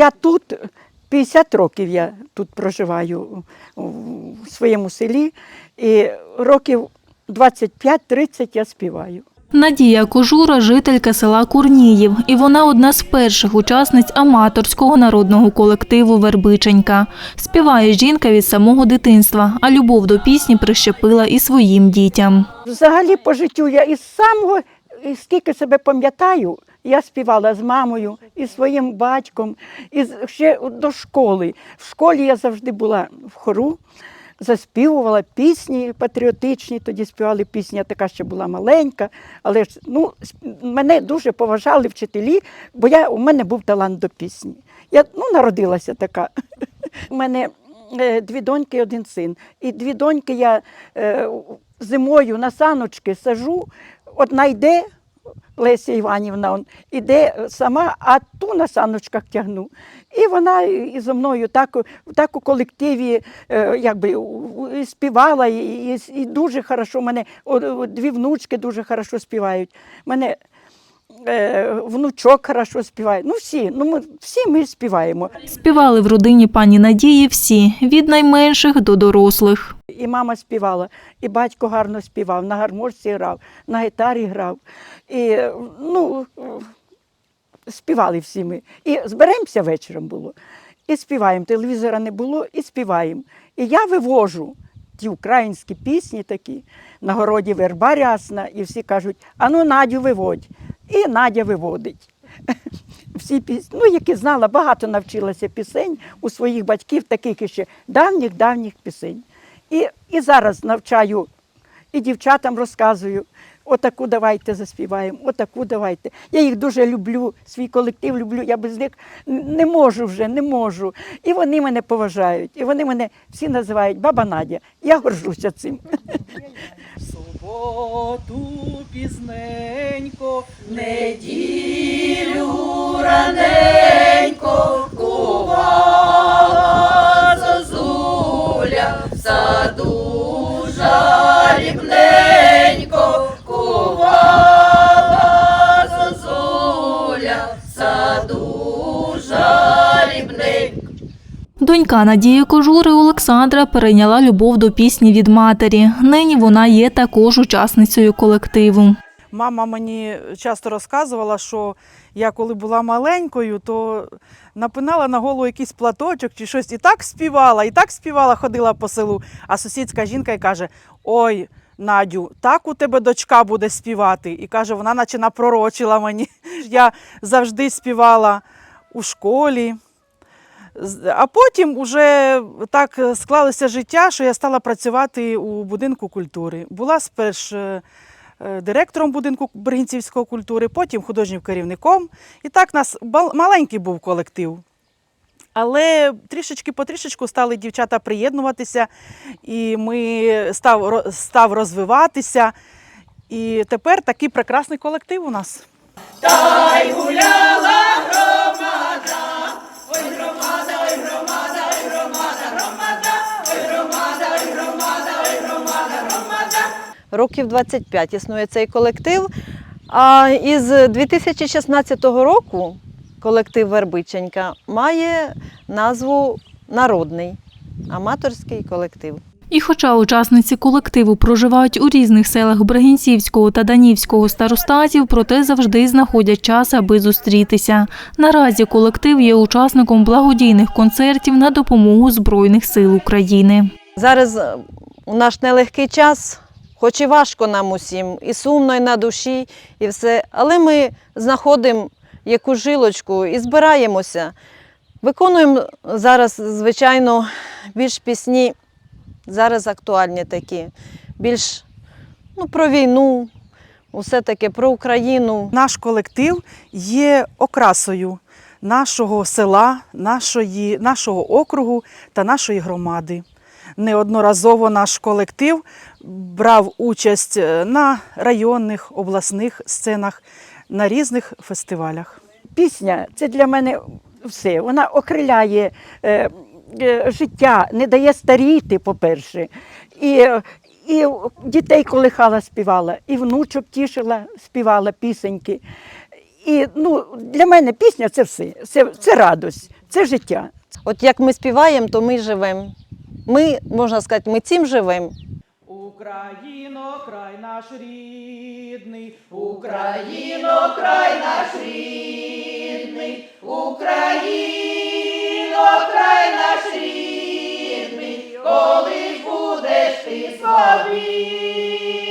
я тут 50 років я тут проживаю у своєму селі, і років 25-30 я співаю. Надія Кожура – жителька села Курніїв, і вона одна з перших учасниць аматорського народного колективу «Вербиченька». Співає жінка від самого дитинства, а любов до пісні прищепила і своїм дітям. Взагалі по життю я із самого, скільки себе пам'ятаю, я співала з мамою, і своїм батьком, і ще до школи. В школі я завжди була в хору, заспівувала пісні патріотичні, тоді співали пісні, я така ще була маленька, але ж ну, мене дуже поважали вчителі, бо я, у мене був талант до пісні. Я ну, народилася така. У мене е, дві доньки і один син. І дві доньки я е, зимою на саночки сажу, одна йде, Леся Іванівна, іде сама, а ту на саночках тягну. І вона і зо мною так, так у колективі е, якби, співала, і, і, і дуже хорошо. Мене дві внучки дуже хорошо співають. Мене е, внучок хорошо співає. Ну всі, ну ми, всі ми співаємо. Співали в родині пані Надії всі, від найменших до дорослих. І мама співала, і батько гарно співав, на гармошці грав, на гітарі грав. І ну, співали всі ми. І зберемося вечором було. І співаємо. Телевізора не було, і співаємо. І я вивожу ті українські пісні такі, на городі верба рясна, і всі кажуть, а ну Надю виводь. І Надя виводить. Всі пісні, ну, які знала, багато навчилася пісень у своїх батьків, таких іще давніх-давніх пісень. І, і зараз навчаю, і дівчатам розказую, отаку давайте заспіваємо, отаку давайте. Я їх дуже люблю, свій колектив люблю, я без них не можу вже, не можу. І вони мене поважають, і вони мене всі називають Баба Надя. Я горжуся цим. Суботу пізненько, Неділю раненько Донька Надії Кожури Олександра перейняла любов до пісні від матері. Нині вона є також учасницею колективу. Мама мені часто розказувала, що я коли була маленькою, то напинала на голову якийсь платочок чи щось і так співала, і так співала, ходила по селу. А сусідська жінка й каже: Ой, Надю, так у тебе дочка буде співати. І каже, вона наче напророчила мені. Я завжди співала у школі. А потім уже так склалося життя, що я стала працювати у будинку культури. Була сперш е, е, директором будинку Бригінцівської культури, потім художнім керівником. І так нас маленький був колектив. Але трішечки по трішечку стали дівчата приєднуватися, і ми став, став розвиватися. І тепер такий прекрасний колектив у нас. Років 25 існує цей колектив. А із 2016 року колектив Вербиченька має назву Народний аматорський колектив. І хоча учасниці колективу проживають у різних селах Брагінцівського та Данівського старостатів, проте завжди знаходять час, аби зустрітися. Наразі колектив є учасником благодійних концертів на допомогу Збройних сил України. Зараз у наш нелегкий час, хоч і важко нам усім, і сумно, і на душі, і все, але ми знаходимо яку жилочку і збираємося. Виконуємо зараз, звичайно, більш пісні, зараз актуальні такі, більш ну, про війну, усе таке про Україну. Наш колектив є окрасою нашого села, нашої, нашого округу та нашої громади. Неодноразово наш колектив брав участь е, на районних, обласних сценах, на різних фестивалях. Пісня це для мене все. Вона окриляє е, е, життя, не дає старіти, по-перше. І, і дітей колихала співала, і внучок тішила, співала пісеньки. І ну, для мене пісня це все. Це, це радость. Це життя. От як ми співаємо, то ми живемо. Ми, можна сказати, ми цим живемо. Україно, край наш рідний, Україно, край наш рідний, Україно, край наш рідний, коли ж будеш ти свобідний,